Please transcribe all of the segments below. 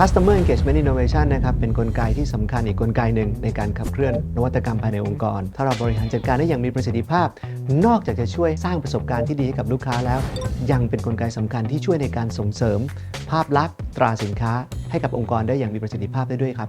Customer Engagement Innovation นะครับเป็นกลไกที่สำคัญอีกกลไกหนึ่งในการขับเคลื่อนนวัตกรรมภายในองค์กร ถ้าเราบริหารจัดการได้อย่างมีประสิทธิภาพ นอกจากจะช่วยสร้างประสบการณ์ที่ดีให้กับลูกค้าแล้ว ยังเป็นกลไกสำคัญที่ช่วยในการส่งเสริม ภาพลักษณ์ตราสินค้า ให้กับองค์กรได้อย่างมีประสิทธิภาพได้ด้วยครับ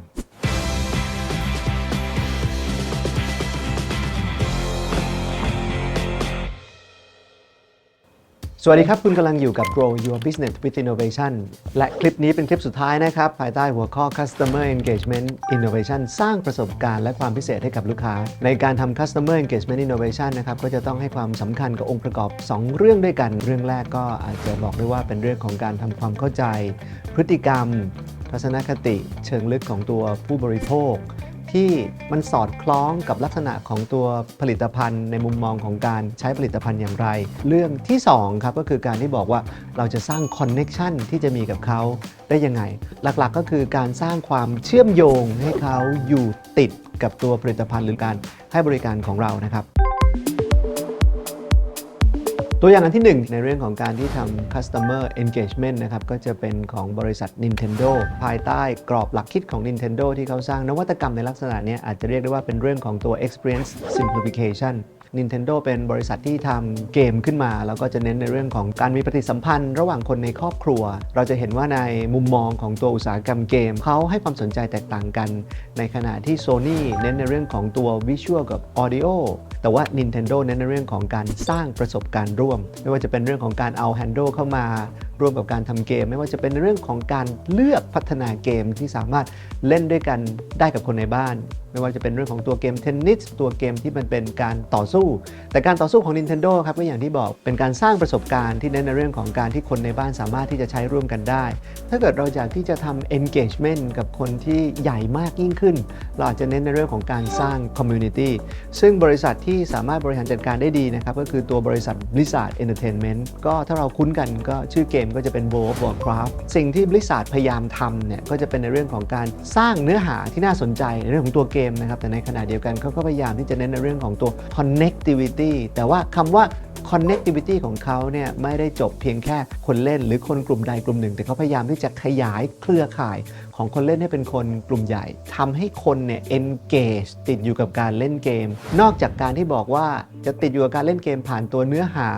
สวัสดีครับ คุณกำลังอยู่กับ Grow Your Business with Innovation และคลิปนี้เป็นคลิปสุดท้ายนะครับ ภายใต้หัวข้อ Customer Engagement Innovation สร้างประสบการณ์และความพิเศษให้กับลูกค้า ในการทำ Customer Engagement Innovation นะครับก็จะต้องให้ความสำคัญกับองค์ประกอบ 2 เรื่องด้วยกัน เรื่องแรกก็อาจจะบอกได้ว่าเป็นเรื่องของการทำความเข้าใจ พฤติกรรม ทัศนคติ เชิงลึกของตัวผู้บริโภค ที่มันสอดคล้องกับลักษณะของตัวผลิตภัณฑ์ในมุมมองของการใช้ผลิตภัณฑ์อย่างไร เรื่องที่2ครับก็คือการที่บอกว่าเราจะสร้างคอนเน็ชันที่จะมีกับเขาได้ยังไง หลักๆก็คือการสร้างความเชื่อมโยงให้เขาอยู่ติดกับตัวผลิตภัณฑ์หรือการให้บริการของเรานะครับ ตัวอย่างอันที่ 1 ในเรื่องของการที่ทำ customer engagement นะครับ ก็จะเป็นของบริษัท Nintendo ภายใต้กรอบหลักคิดของ Nintendo ที่เขาสร้างนวัตกรรมในลักษณะนี้อาจจะเรียกได้ว่าเป็นเรื่องของตัว experience simplification Nintendo เป็นบริษัทที่ทำเกมขึ้นมา แล้วก็จะเน้นในเรื่องของการมีปฏิสัมพันธ์ ระหว่างคนในครอบครัว เราจะเห็นว่าในมุมมองของตัวอุตสาหกรรมเกมเขาให้ความสนใจแตกต่างกัน ในขณะที่ Sony เน้นในเรื่องของตัว Visual กับ Audio แต่ว่า Nintendo เน้นในเรื่องของการสร้างประสบการณ์ร่วม ไม่ว่าจะเป็นเรื่องของการเอา Handle เข้ามาร่วมกับการทำเกม ไม่ว่าจะเป็นเรื่องของการเลือกพัฒนาเกมที่สามารถเล่นด้วยกันได้กับคนในบ้านไม่ว่าจะเป็นเรื่องของตัวเกมเทนนิสตัวเกมที่มันเป็นการต่อสู้ แต่การต่อสู้ของ Nintendo ครับก็อย่างที่บอกเป็นการสร้างประสบการณ์ที่เน้นในเรื่องของการที่คนในบ้านสามารถที่จะใช้ร่วมกันได้ ถ้าเกิดเราอยากที่จะทำ engagement กับคนที่ใหญ่มากยิ่งขึ้น เราอาจจะเน้นในเรื่องของการสร้าง community ซึ่งบริษัทที่สามารถบริหารจัดการได้ดีนะครับก็คือตัวบริษัท Blizzard Entertainment ก็ถ้าเราคุ้นกันก็ชื่อเกมก็จะเป็น World of Warcraft สิ่งที่ Blizzard พยายามทำเนี่ยก็จะเป็นในเรื่องของการสร้างเนื้อหาที่น่าสนใจในเรื่องของตัวเกมนะครับแต่ในขณะเดียวกันเขาก็พยายามที่จะเน้นในเรื่องของตัว connectivity แต่ว่าคำว่า connectivity ของเขาเนี่ยไม่ได้จบเพียงแค่คนเล่นหรือคนกลุ่มใดกลุ่มหนึ่ง แต่เขาพยายามที่จะขยายเครือข่ายของคนเล่นให้เป็นคนกลุ่มใหญ่ทำให้คนเนี่ย engage ติดอยู่กับการเล่นเกม นอกจากการที่บอกว่าจะติดอยู่กับการเล่นเกม ผ่านตัวเนื้อหา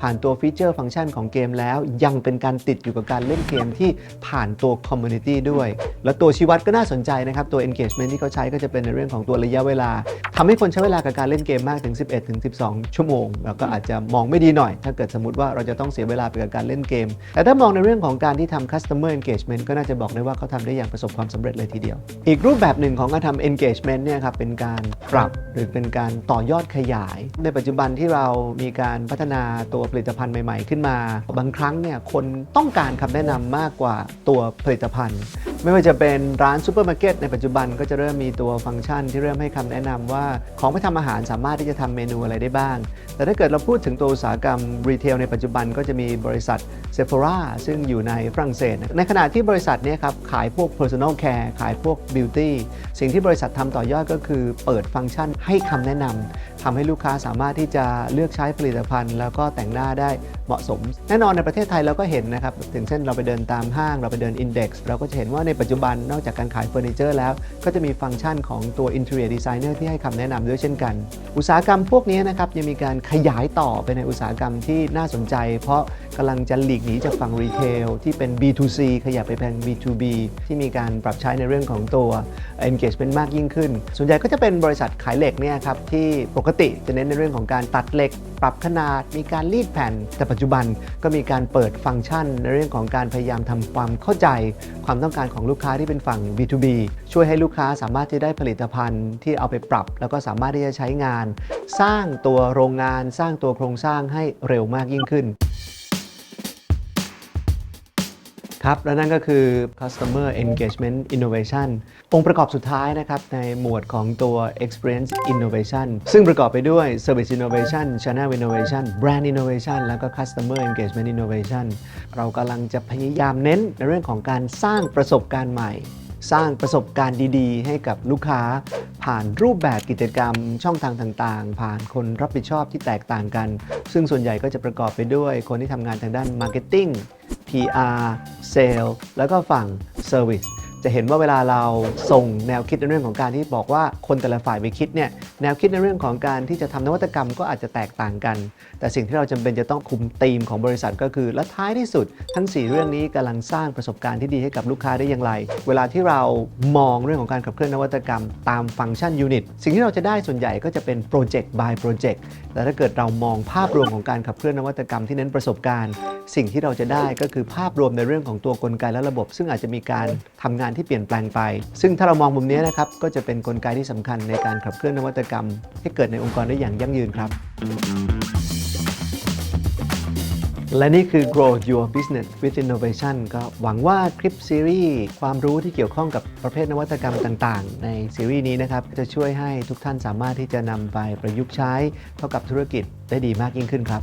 ผ่านตัวฟีเจอร์ฟังก์ชันของเกมแล้ว ยังเป็นการติดอยู่กับการเล่นเกมที่ผ่านตัว community ด้วย แล้วตัวชี้วัดก็น่าสนใจนะครับ ตัว engagement ที่เขาใช้ก็จะเป็นในเรื่องของตัวระยะเวลาทำให้คนใช้เวลากับการเล่นเกมมากถึง 11ถึง12 ชั่วโมง แล้วก็อาจจะมองไม่ดีหน่อย ถ้าเกิดสมมติว่าเราจะต้องเสียเวลาไปกับการเล่นเกม แต่ถ้ามองในเรื่องของการที่ทำ customer engagement ก็น่าจะบอกได้ว่าเขาทำได้อย่างประสบความสำเร็จเลยทีเดียว อีกรูปแบบหนึ่งของการทำ engagement เนี่ยครับเป็นการปรับหรือเป็นการต่อยอดขยาย ในปัจจุบันที่เรามีการพัฒนาตัวผลิตภัณฑ์ใหม่ ๆ ขึ้นมา บางครั้งเนี่ยคนต้องการคำแนะนำมากกว่าตัวผลิตภัณฑ์ ไม่ว่าจะเป็นร้านซูเปอร์มาร์เก็ตในปัจจุบันก็จะเริ่มมีตัวฟังก์ชันที่เริ่มให้คำแนะนำว่าของไปทำอาหารสามารถที่จะทำเมนูอะไรได้บ้าง แต่ถ้าเกิดเราพูดถึงตัวอุตสาหกรรมรีเทลในปัจจุบันก็จะมีบริษัทเซฟ h o r a ซึ่งอยู่ในฝรั่งเศส ในขณะที่บริษัทนี้ครับขายพวก personal care ขายพวก beauty สิ่งที่บริษัททำต่อยอดก็คือเปิดฟังก์ชันให้คำแนะนำทำให้ลูกค้าสามารถที่จะเลือกใช้ผลิตภัณฑ์ แล้วก็แต่งหน้าได้เหมาะสม แน่นอนในประเทศไทยเราก็เห็นนะครับถึงเช่นเราไปเดินตามห้าง เราไปเดิน Index เราก็จะเห็นว่าในปัจจุบันนอกจากการขายเฟอร์นิเจอร์แล้ว ก็จะมีฟังก์ชันของตัว interior designer ที่ให้คำแนะนำด้วยเช่นกัน อุตสาหกรรมพวกนี้นะครับยังมีการขยายต่อไปในอุตสาหกรรมที่น่าสนใจ เพราะกำลังจะหลีกหนีจากฝั่งรีเทลที่เป็น B2C ขยับไปเป็น B2B ที่มีการปรับใช้ในเรื่องของตัว engagement มากยิ่งขึ้น ส่วนใหญ่ก็จะเป็นบริษัทขายเหล็กเนี่ยครับที่ปกติจะเน้นในเรื่องของการตัดเหล็ก ปรับขนาด มีการรีดแผ่น แต่ปัจจุบันก็มีการเปิดฟังก์ชัน ในเรื่องของการพยายามทำความเข้าใจ ความต้องการของลูกค้าที่เป็นฝั่ง B2B ช่วยให้ลูกค้าสามารถที่ได้ผลิตภัณฑ์ที่เอาไปปรับ แล้วก็สามารถที่จะใช้งาน สร้างตัวโรงงาน สร้างตัวโครงสร้างให้เร็วมากยิ่งขึ้น ครับ และนั่นก็คือ customer engagement innovation องค์ประกอบสุดท้ายนะครับในหมวดของตัว experience innovation ซึ่งประกอบไปด้วย service innovation channel innovation brand innovation แล้วก็ customer engagement innovation เรากำลังจะพยายามเน้นในเรื่องของการสร้างประสบการณ์ใหม่ สร้างประสบการณ์ดีๆ ให้กับลูกค้า ผ่านรูปแบบกิจกรรม ช่องทางต่างๆ ผ่านคนรับผิดชอบที่แตกต่างกัน ซึ่งส่วนใหญ่ก็จะประกอบไปด้วยคนที่ทำงานทางด้าน Marketing PR Sale แล้วก็ฝั่ง Service จะเห็นว่าเวลาเราส่งแนวคิดในเรื่องของการที่บอกว่าคนแต่ละฝ่ายไปคิดเนี่ยแนวคิดในเรื่องของการที่จะทำนวัตกรรมก็อาจจะแตกต่างกัน แต่สิ่งที่เราจำเป็นจะต้องคุมธีมของบริษัทก็คือ และท้ายที่สุด ทั้ง 4 เรื่องนี้กำลังสร้างประสบการณ์ที่ดีให้กับลูกค้าได้อย่างไร เวลาที่เรามองเรื่องของการขับเคลื่อนนวัตกรรม ตามฟังก์ชันยูนิตสิ่งที่เราจะได้ส่วนใหญ่ก็จะเป็นโปรเจกต์ by โปรเจกต์แต่ถ้าเกิดเรามองภาพรวมของการขับเคลื่อนนวัตกรรมที่เน้นประสบการณ์ สิ่งที่เราจะได้ก็คือภาพรวมในเรื่องของตัวกลไกและระบบ ซึ่งอาจจะมีการทำงานที่เปลี่ยนแปลงไป ซึ่งถ้าเรามองมุมนี้นะครับก็จะเป็นกลไกที่สำคัญในการขับเคลื่อนนวัตกรรม ให้เกิดในองค์กรได้อย่างยั่งยืนครับและนี่คือ Grow Your Business with Innovation ก็หวังว่าคลิปซีรีส์ความรู้ที่เกี่ยวข้องกับประเภทนวัตกรรมต่างๆ ในซีรีส์นี้นะครับ จะช่วยให้ทุกท่านสามารถที่จะนำไปประยุกต์ใช้เข้ากับธุรกิจได้ดีมากยิ่งขึ้นครับ